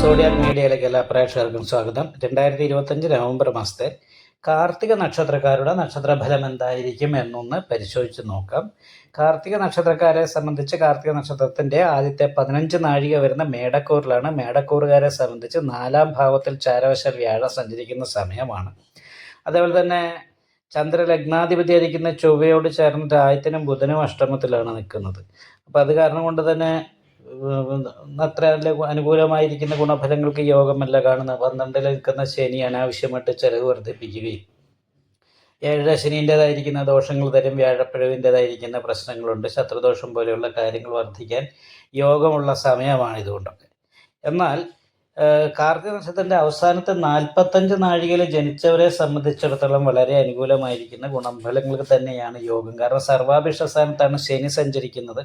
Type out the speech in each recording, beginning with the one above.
Zodiac മീഡിയയിലേക്ക് എല്ലാ പ്രേക്ഷകർക്കും സ്വാഗതം. രണ്ടായിരത്തി ഇരുപത്തഞ്ച് നവംബർ മാസത്തെ കാർത്തിക നക്ഷത്രക്കാരുടെ നക്ഷത്രഫലം എന്തായിരിക്കും എന്നൊന്ന് പരിശോധിച്ച് നോക്കാം. കാർത്തിക നക്ഷത്രക്കാരെ സംബന്ധിച്ച് കാർത്തിക നക്ഷത്രത്തിന്റെ ആദ്യത്തെ പതിനഞ്ച് നാഴിക വരുന്ന മേടക്കൂറിലാണ്. മേടക്കൂറുകാരെ സംബന്ധിച്ച് നാലാം ഭാവത്തിൽ ചാരവശ വ്യാഴം സഞ്ചരിക്കുന്ന സമയമാണ്. അതേപോലെ തന്നെ ചന്ദ്രലഗ്നാധിപതിയായിരിക്കുന്ന ചൊവ്വയോട് ചേർന്നിട്ട് ആയത്തിനും ബുധനും അഷ്ടമത്തിലാണ് നിൽക്കുന്നത്. അപ്പം അത് കാരണം കൊണ്ട് തന്നെ അത്ര അനുകൂലമായിരിക്കുന്ന ഗുണഫലങ്ങൾക്ക് യോഗമല്ല കാണുന്നത്. പന്ത്രണ്ടിൽ നിൽക്കുന്ന ശനി അനാവശ്യമായിട്ട് ചെലവ് വർദ്ധിപ്പിക്കുകയും ഏഴര ശനീന്റെതായിരിക്കുന്ന ദോഷങ്ങൾ തരും വ്യാഴപ്പിഴവിന്റെതായിരിക്കുന്ന പ്രശ്നങ്ങളുണ്ട് ശത്രുദോഷം പോലെയുള്ള കാര്യങ്ങൾ വർദ്ധിക്കാൻ യോഗമുള്ള സമയമാണ് ഇതുകൊണ്ടൊക്കെ എന്നാൽ കാർത്തിക നക്ഷത്രത്തിന്റെ അവസാനത്തെ നാൽപ്പത്തഞ്ച് നാഴികയിൽ ജനിച്ചവരെ സംബന്ധിച്ചിടത്തോളം വളരെ അനുകൂലമായിരിക്കുന്ന ഗുണഫലങ്ങൾക്ക് തന്നെയാണ് യോഗം. കാരണം സർവാഭിഷ്ട സ്ഥാനത്താണ് ശനി സഞ്ചരിക്കുന്നത്.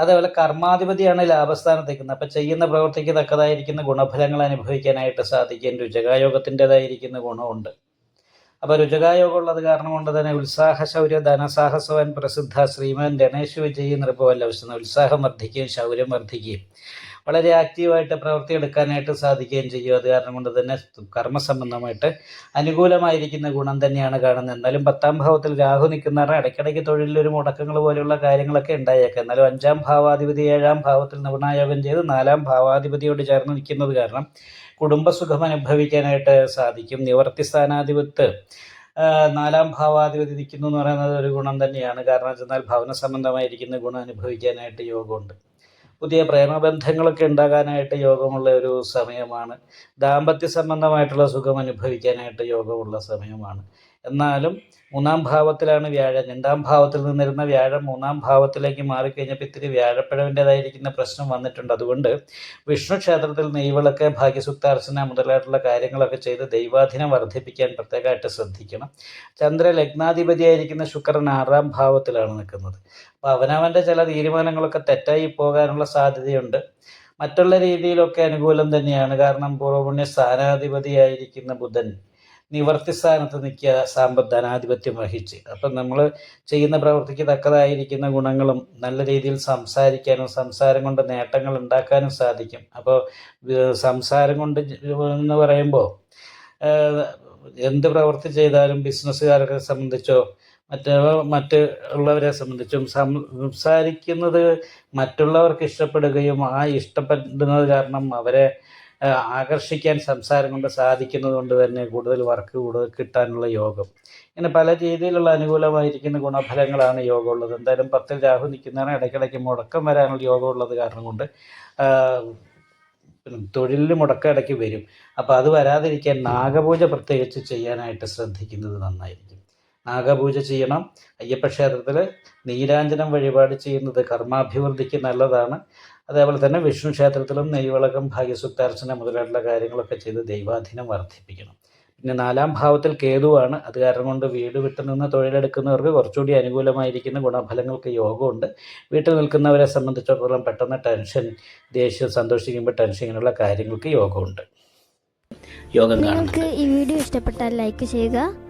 അതേപോലെ കർമാധിപതിയാണ് ലാഭസ്ഥാനത്ത് നിൽക്കുന്നത് അപ്പം ചെയ്യുന്ന പ്രവൃത്തിക്ക് തക്കതായിരിക്കുന്ന ഗുണഫലങ്ങൾ അനുഭവിക്കാനായിട്ട് സാധിക്കും. രുചകായോഗത്തിന്റെതായിരിക്കുന്ന ഗുണമുണ്ട്. അപ്പോൾ രുചകായോഗം ഉള്ളത് കാരണം കൊണ്ട് തന്നെ ഉത്സാഹ ശൗര്യ ധനസാഹസവൻ പ്രസിദ്ധ ശ്രീമാൻ ഗണേശ് വിജയി നൃപവല്ലഭിക്കുന്ന ഉത്സാഹം വർദ്ധിക്കുകയും ശൗര്യം വർദ്ധിക്കുകയും. വളരെ ആക്റ്റീവായിട്ട് പ്രവർത്തിയെടുക്കാനായിട്ട് സാധിക്കുകയും ചെയ്യും. അത് കാരണം കൊണ്ട് തന്നെ കർമ്മസംബന്ധമായിട്ട് അനുകൂലമായിരിക്കുന്ന ഗുണം തന്നെയാണ് കാണുന്നത്. എന്നാലും പത്താം ഭാവത്തിൽ രാഹു നിൽക്കുന്നവരുടെ ഇടയ്ക്കിടയ്ക്ക് തൊഴിലൊരു മുടക്കങ്ങൾ പോലെയുള്ള കാര്യങ്ങളൊക്കെ ഉണ്ടായേക്കാം. എന്നാലും അഞ്ചാം ഭാവാധിപതി ഏഴാം ഭാവത്തിൽ നിപുണായോഗം ചെയ്ത് നാലാം ഭാവാധിപതിയോട് ചേർന്ന് നിൽക്കുന്നത് കാരണം കുടുംബസുഖം അനുഭവിക്കാനായിട്ട് സാധിക്കും. നിവർത്തി സ്ഥാനാധിപത്ത് നാലാം ഭാവാധിപതി നിൽക്കുന്നു എന്ന് പറയുന്നത് ഒരു ഗുണം തന്നെയാണ്. കാരണം വെച്ചാൽ ഭവന സംബന്ധമായിരിക്കുന്ന ഗുണം അനുഭവിക്കാനായിട്ട് യോഗമുണ്ട്. പുതിയ പ്രേമബന്ധങ്ങളൊക്കെ ഉണ്ടാകാനായിട്ട് യോഗമുള്ള ഒരു സമയമാണ്. ദാമ്പത്യ സംബന്ധമായിട്ടുള്ള സുഖം അനുഭവിക്കാനായിട്ട് യോഗമുള്ള സമയമാണ്. എന്നാലും മൂന്നാം ഭാവത്തിലാണ് വ്യാഴം. രണ്ടാം ഭാവത്തിൽ നിന്നിരുന്ന വ്യാഴം മൂന്നാം ഭാവത്തിലേക്ക് മാറിക്കഴിഞ്ഞപ്പോൾ ഇത്തിരി വ്യാഴപ്പിഴവിന്റെതായിരിക്കുന്ന പ്രശ്നം വന്നിട്ടുണ്ട്. അതുകൊണ്ട് വിഷ്ണു ക്ഷേത്രത്തിൽ നെയ്വിളക്ക് ഭാഗ്യസുക്താർച്ചന മുതലായിട്ടുള്ള കാര്യങ്ങളൊക്കെ ചെയ്ത് ദൈവാധീനം വർദ്ധിപ്പിക്കാൻ പ്രത്യേകമായിട്ട് ശ്രദ്ധിക്കണം. ചന്ദ്ര ലഗ്നാധിപതിയായിരിക്കുന്ന ശുക്രൻ ആറാം ഭാവത്തിലാണ് നിൽക്കുന്നത്. അപ്പോൾ അവനവന്റെ ചില തീരുമാനങ്ങളൊക്കെ തെറ്റായി പോകാനുള്ള സാധ്യതയുണ്ട്. മറ്റുള്ള രീതിയിലൊക്കെ അനുകൂലം തന്നെയാണ്. കാരണം പൂർവപുണ്യ സ്ഥാനാധിപതിയായിരിക്കുന്ന ബുധൻ നിവർത്തി സ്ഥാനത്ത് നിൽക്കുക സാമ്പത്ത് ധനാധിപത്യം വഹിച്ച്. അപ്പം നമ്മൾ ചെയ്യുന്ന പ്രവൃത്തിക്ക് തക്കതായിരിക്കുന്ന ഗുണങ്ങളും നല്ല രീതിയിൽ സംസാരിക്കാനും സംസാരം കൊണ്ട് നേട്ടങ്ങൾ ഉണ്ടാക്കാനും സാധിക്കും. അപ്പോൾ സംസാരം കൊണ്ട് എന്ന് പറയുമ്പോൾ എന്ത് പ്രവൃത്തി ചെയ്താലും ബിസിനസ്സുകാരെ സംബന്ധിച്ചോ മറ്റ് ഉള്ളവരെ സംബന്ധിച്ചും സംസാരിക്കുന്നത് മറ്റുള്ളവർക്ക് ഇഷ്ടപ്പെടുകയും ആ ഇഷ്ടപ്പെടുന്നത് കാരണം അവരെ ആകർഷിക്കാൻ സംസാരം കൊണ്ട് സാധിക്കുന്നത് കൊണ്ട് തന്നെ കൂടുതൽ വർക്ക് കൂടുതൽ കിട്ടാനുള്ള യോഗം. ഇങ്ങനെ പല രീതിയിലുള്ള അനുകൂലമായിരിക്കുന്ന ഗുണഫലങ്ങളാണ് യോഗ ഉള്ളത് എന്തായാലും പത്തിൽ രാഹു നിൽക്കുന്നതാണ് ഇടയ്ക്കിടയ്ക്ക് മുടക്കം വരാനുള്ള യോഗം ഉള്ളത് കാരണം കൊണ്ട് തൊഴിലിന് മുടക്കം ഇടയ്ക്ക് വരും. അപ്പോൾ അത് വരാതിരിക്കാൻ നാഗപൂജ പ്രത്യേകിച്ച് ചെയ്യാനായിട്ട് ശ്രദ്ധിക്കുന്നത് നന്നായിരിക്കും. നാഗപൂജ ചെയ്യണം. അയ്യപ്പ ക്ഷേത്രത്തിൽ നീരാഞ്ജനം വഴിപാട് ചെയ്യുന്നത് കർമാഭിവൃദ്ധിക്ക് നല്ലതാണ്. അതേപോലെ തന്നെ വിഷ്ണു ക്ഷേത്രത്തിലും നെയ്വിളക്കം ഭാഗ്യസുക്താർച്ചന മുതലായിട്ടുള്ള കാര്യങ്ങളൊക്കെ ചെയ്ത് ദൈവാധീനം വർദ്ധിപ്പിക്കണം. പിന്നെ നാലാം ഭാവത്തിൽ കേതുവാണ്. അത് കാരണം കൊണ്ട് വീട് വിട്ടു നിന്ന് തൊഴിലെടുക്കുന്നവർക്ക് കുറച്ചുകൂടി അനുകൂലമായിരിക്കുന്ന ഗുണഫലങ്ങൾക്ക് യോഗമുണ്ട്. വീട്ടിൽ നിൽക്കുന്നവരെ സംബന്ധിച്ചിടത്തോളം പെട്ടെന്ന് ടെൻഷൻ ദേഷ്യം സന്തോഷിക്കുമ്പോൾ ടെൻഷൻ ഇങ്ങനെയുള്ള കാര്യങ്ങൾക്ക് യോഗമുണ്ട്. യോഗം നിങ്ങൾക്ക് ഈ വീഡിയോ ഇഷ്ടപ്പെട്ടാൽ ലൈക്ക് ചെയ്യുക.